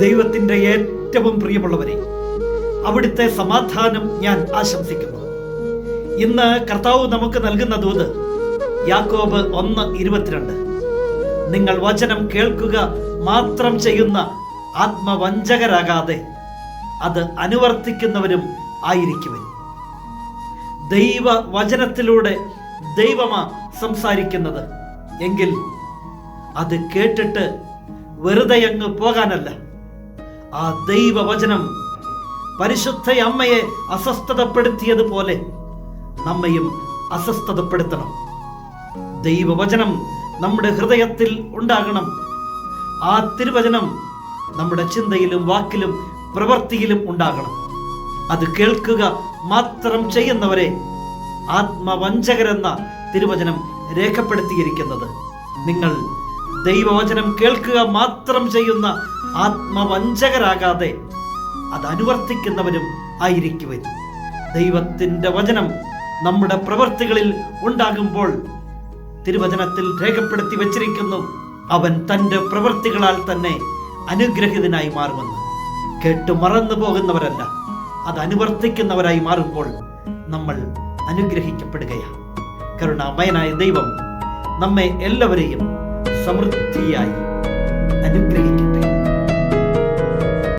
ദൈവത്തിന്റെ ഏറ്റവും പ്രിയമുള്ളവരെ അവിടുത്തെ സമാധാനം ഞാൻ ആശംസിക്കുന്നു. ഇന്ന് കർത്താവ് നമുക്ക് നൽകുന്ന ദൂത് യാക്കോബ് ഒന്ന് ഇരുപത്തിരണ്ട്. നിങ്ങൾ വചനം കേൾക്കുക മാത്രം ചെയ്യുന്ന ആത്മവഞ്ചകരാകാതെ അത് അനുവർത്തിക്കുന്നവരും ആയിരിക്കുവൻ. ദൈവ വചനത്തിലൂടെ ദൈവമാ സംസാരിക്കുന്നത്. എങ്കിൽ അത് കേട്ടിട്ട് വെറുതെ അങ്ങ് പോകാനല്ല. ആ ദൈവവചനം പരിശുദ്ധ അമ്മയെ അസ്വസ്ഥതപ്പെടുത്തിയതുപോലെ നമ്മയും അസ്വസ്ഥതപ്പെടുത്തണം. ദൈവവചനം നമ്മുടെ ഹൃദയത്തിൽ ഉണ്ടാകണം. ആ തിരുവചനം നമ്മുടെ ചിന്തയിലും വാക്കിലും പ്രവൃത്തിയിലും ഉണ്ടാകണം. അത് കേൾക്കുക മാത്രം ചെയ്യുന്നവരെ ആത്മവഞ്ചകരെന്ന തിരുവചനം രേഖപ്പെടുത്തിയിരിക്കുന്നത്. നിങ്ങൾ ദൈവവചനം കേൾക്കുക മാത്രം ചെയ്യുന്ന ആത്മവഞ്ചകരാകാതെ അത് അനുവർത്തിക്കുന്നവരും ആയിരിക്കുവൻ. ദൈവത്തിന്റെ വചനം നമ്മുടെ പ്രവൃത്തികളിൽ ഉണ്ടാകുമ്പോൾ തിരുവചനത്തിൽ രേഖപ്പെടുത്തി വച്ചിരിക്കുന്നു അവൻ തന്റെ പ്രവൃത്തികളാൽ തന്നെ അനുഗ്രഹിതനായി മാറുമെന്ന്. കേട്ടു മറന്നു പോകുന്നവരല്ല അത് അനുവർത്തിക്കുന്നവരായി മാറുമ്പോൾ നമ്മൾ അനുഗ്രഹിക്കപ്പെടുകയാണ്. കരുണാമയനായ ദൈവം നമ്മെ എല്ലാവരെയും സമൃദ്ധിയായി അനുഗ്രഹിക്കട്ടെ.